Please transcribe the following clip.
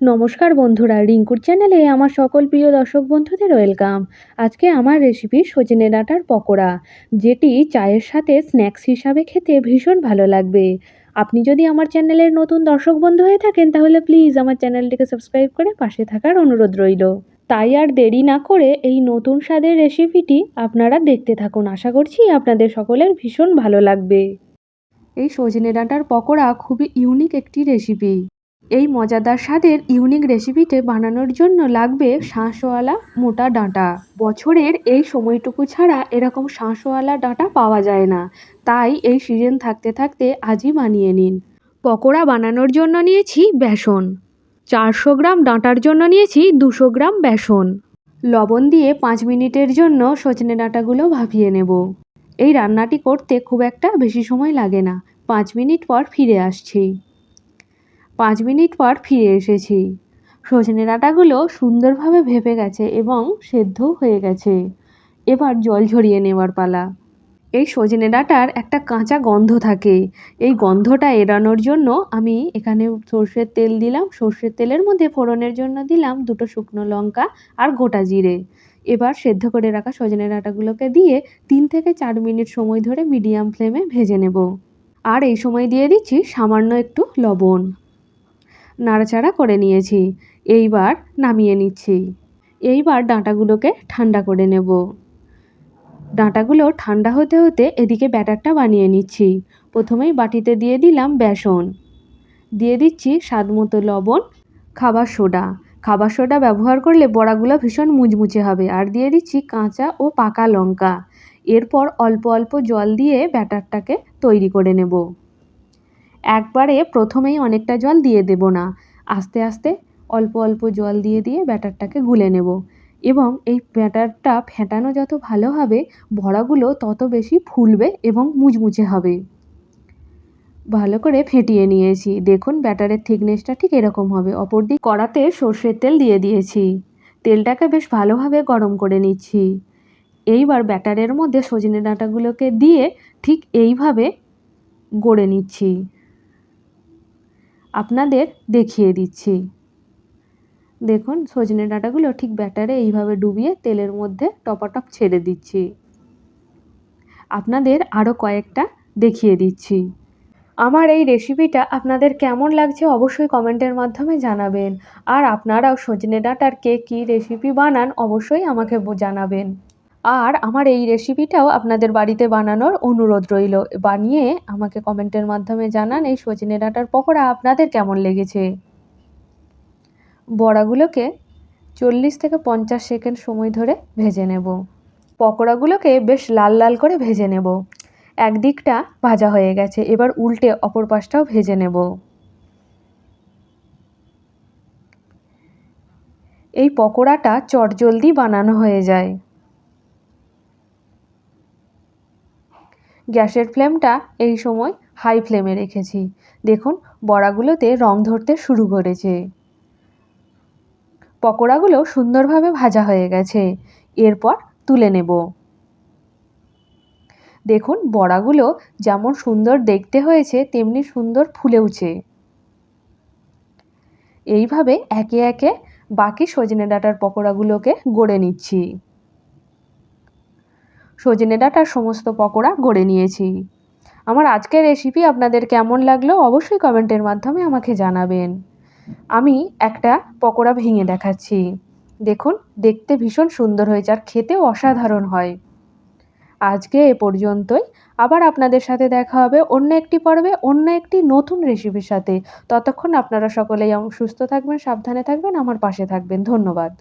নমস্কার বন্ধুরা, রিঙ্কুর চ্যানেলে আমার সকল প্রিয় দর্শক বন্ধুদের ওয়েলকাম। আজকে আমার রেসিপি সজনে ডাঁটার পকোড়া, যেটি চায়ের সাথে স্ন্যাক্স হিসাবে খেতে ভীষণ ভালো লাগবে। আপনি যদি আমার চ্যানেলের নতুন দর্শক বন্ধু হয়ে থাকেন, তাহলে প্লিজ আমার চ্যানেলটিকে সাবস্ক্রাইব করে পাশে থাকার অনুরোধ রইল। তাই আর দেরি না করে এই নতুন স্বাদের রেসিপিটি আপনারা দেখতে থাকুন। আশা করছি আপনাদের সকলের ভীষণ ভালো লাগবে। এই সজনে ডাঁটার পকোড়া খুবই ইউনিক একটি রেসিপি এই মজাদার স্বাদের ইউনিক রেসিপিতে বানানোর জন্য লাগবে শাঁসওয়ালা মোটা ডাঁটা। বছরের এই সময়টুকু ছাড়া এরকম শাঁসওয়ালা ডাঁটা পাওয়া যায় না। তাই এই সিজন থাকতে থাকতে আজই বানিয়ে নিন। পকোড়া বানানোর জন্য নিয়েছি বেসন। চারশো গ্রাম ডাঁটার জন্য নিয়েছি দুশো গ্রাম বেসন। লবণ দিয়ে পাঁচ মিনিটের জন্য সজনে ডাঁটাগুলো ভাপিয়ে নেব। এই রান্নাটি করতে খুব একটা বেশি সময় লাগে না। পাঁচ মিনিট পর ফিরে আসছি। পাঁচ মিনিট পর ফিরে এসেছি। সজনে ডাঁটাগুলো সুন্দরভাবে ভেপে গেছে এবং সেদ্ধ হয়ে গেছে। এবার জল ঝরিয়ে নেওয়ার পালা। এই সজনে ডাঁটার একটা কাঁচা গন্ধ থাকে। এই গন্ধটা এড়ানোর জন্য আমি এখানে সর্ষের তেল দিলাম। সর্ষের তেলের মধ্যে ফোড়নের জন্য দিলাম দুটো শুকনো লঙ্কা আর গোটা জিরে। এবার সেদ্ধ করে রাখা সজনে ডাঁটাগুলোকে দিয়ে তিন থেকে চার মিনিট সময় ধরে মিডিয়াম ফ্লেমে ভেজে নেব। আর এই সময় দিয়ে দিচ্ছি সামান্য একটু লবণ। নাড়াচাড়া করে নিয়েছি। এইবার নামিয়ে নিচ্ছি। এইবার ডাঁটাগুলোকে ঠান্ডা করে নেব। ডাঁটাগুলো ঠান্ডা হতে হতে এদিকে ব্যাটারটা বানিয়ে নিচ্ছি। প্রথমেই বাটিতে দিয়ে দিলাম বেসন। দিয়ে দিচ্ছি স্বাদ মতো লবণ, খাবার সোডা। খাবার সোডা ব্যবহার করলে বড়াগুলো ভীষণ মুচমুচে হবে। আর দিয়ে দিচ্ছি কাঁচা ও পাকা লঙ্কা। এরপর অল্প অল্প জল দিয়ে ব্যাটারটাকে তৈরি করে নেব। একবারে প্রথমেই অনেকটা জল দিয়ে দেব না। আস্তে আস্তে অল্প অল্প জল দিয়ে দিয়ে ব্যাটারটাকে গুলে নেব। এবং এই ব্যাটারটা ফেটানো যত ভালো হবে বড়াগুলো তত বেশি ফুলবে এবং মুচমুচে হবে। ভালো করে ফেটিয়ে নিয়েছি। দেখুন, ব্যাটারের থিকনেসটা ঠিক এরকম হবে। অপর দিক কড়াতে সর্ষের তেল দিয়ে দিয়েছি। তেলটাকে বেশ ভালোভাবে গরম করে নিচ্ছি। এইবার ব্যাটারের মধ্যে সজনে ডাঁটাগুলোকে দিয়ে ঠিক এইভাবে গড়ে নিচ্ছি। আপনাদের দেখিয়ে দিচ্ছি। দেখুন, সজনে ডাঁটাগুলো ঠিক ব্যাটারে এইভাবে ডুবিয়ে তেলের মধ্যে টপাটপ ছেড়ে দিচ্ছি। আপনাদের আরও কয়েকটা দেখিয়ে দিচ্ছি। আমার এই রেসিপিটা আপনাদের কেমন লাগছে অবশ্যই কমেন্টের মাধ্যমে জানাবেন। আর আপনারাও সজনে ডাঁটার কে কী রেসিপি বানান অবশ্যই আমাকে জানাবেন। আর আমার এই রেসিপিটাও আপনাদের বাড়িতে বানানোর অনুরোধ রইল। বানিয়ে আমাকে কমেন্টের মাধ্যমে জানান এই সজনে ডাঁটার পকোড়া আপনাদের কেমন লেগেছে। বড়াগুলোকে চল্লিশ থেকে পঞ্চাশ সেকেন্ড সময় ধরে ভেজে নেব। পকোড়াগুলোকে বেশ লাল লাল করে ভেজে নেব। একদিকটা ভাজা হয়ে গেছে, এবার উল্টে অপর পাশটাও ভেজে নেব। এই পকোড়াটা চটজলদি বানানো হয়ে যায়। গ্যাসের ফ্লেমটা এই সময় হাই ফ্লেমে রেখেছি। দেখুন, বড়াগুলোতে রং ধরতে শুরু করেছে। পকোড়াগুলো সুন্দরভাবে ভাজা হয়ে গেছে। এরপর তুলে নেব। দেখুন, বড়াগুলো যেমন সুন্দর দেখতে হয়েছে, তেমনি সুন্দর ফুলেওছে। এইভাবে একে একে বাকি সজনে ডাঁটার পকোড়াগুলোকে গড়ে নিচ্ছি। সজনে ডাঁটার সমস্ত পকোড়া গড়ে নিয়েছি। আমার আজকের রেসিপি আপনাদের কেমন লাগল অবশ্যই কমেন্টের মাধ্যমে আমাকে জানাবেন। আমি একটা পকোড়া ভেঙে দেখাচ্ছি। দেখুন, দেখতে ভীষণ সুন্দর হয়েছে আর খেতেও অসাধারণ হয়। আজকে এ পর্যন্তই। আবার আপনাদের সাথে দেখা হবে অন্য একটি পর্বে, অন্য একটি নতুন রেসিপির সাথে। ততক্ষণ আপনারা সকলেই সুস্থ থাকবেন, সাবধানে থাকবেন, আমার পাশে থাকবেন। ধন্যবাদ।